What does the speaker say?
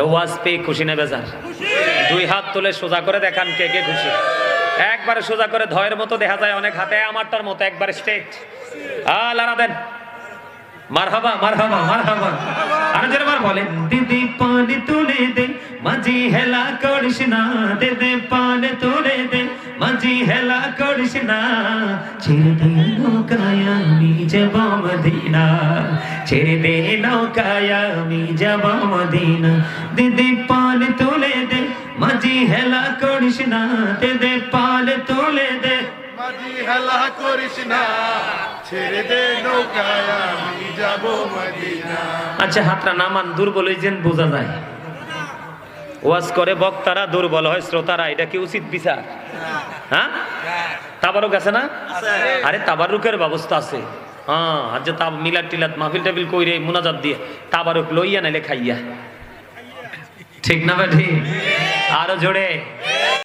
ওয়াজ পেয়ে খুশি নেবে যার দুই হাত তুলে সোজা করে দেখান কে কে খুশি। একবারে সোজা করে ধয়ের মতো দেখা যায় অনেক হাতে, আমারটার মতো একবার স্ট্রেট আ, লারা দেন। মারহাবা মারহাবা মারহাবা। আর যেবার বলেন। দিদি, পানি তুলে দে, মাঝি হেলা করিস না। দে দে পানি তুলে দে, মাঝি হেলা করিস না। ছেড়ে দে নৌকায় আমি যাব মদিনা। ছেড়ে দে নৌকায় আমি যাব মদিনা। দিদি মাঝি হেলা করিস না দে দে পানি তুলে দে। মাঝি হেলা করিস না ছেড়ে দে নৌকায় আমি যাব মদিনা। আচ্ছা হাতটা নামান দুর্বল হয়েছেন বোঝা যায়। ওয়াজ করে বক্তারা দুর্বল হয় শ্রোতারা এটা কি উচিত বিচার? হ্যাঁ? তাবারুক আছে না? আরে তাবারুকের ব্যবস্থা আছে। হ্যাঁ আর যে তাব মিলাদ টিলাত মাহফিল টাফিল কইরে মুনাজাত দিয়ে তাবারুক লইয়া নাইলে খাইয়া। ঠিক না বা ঠিক? আরও জোরে।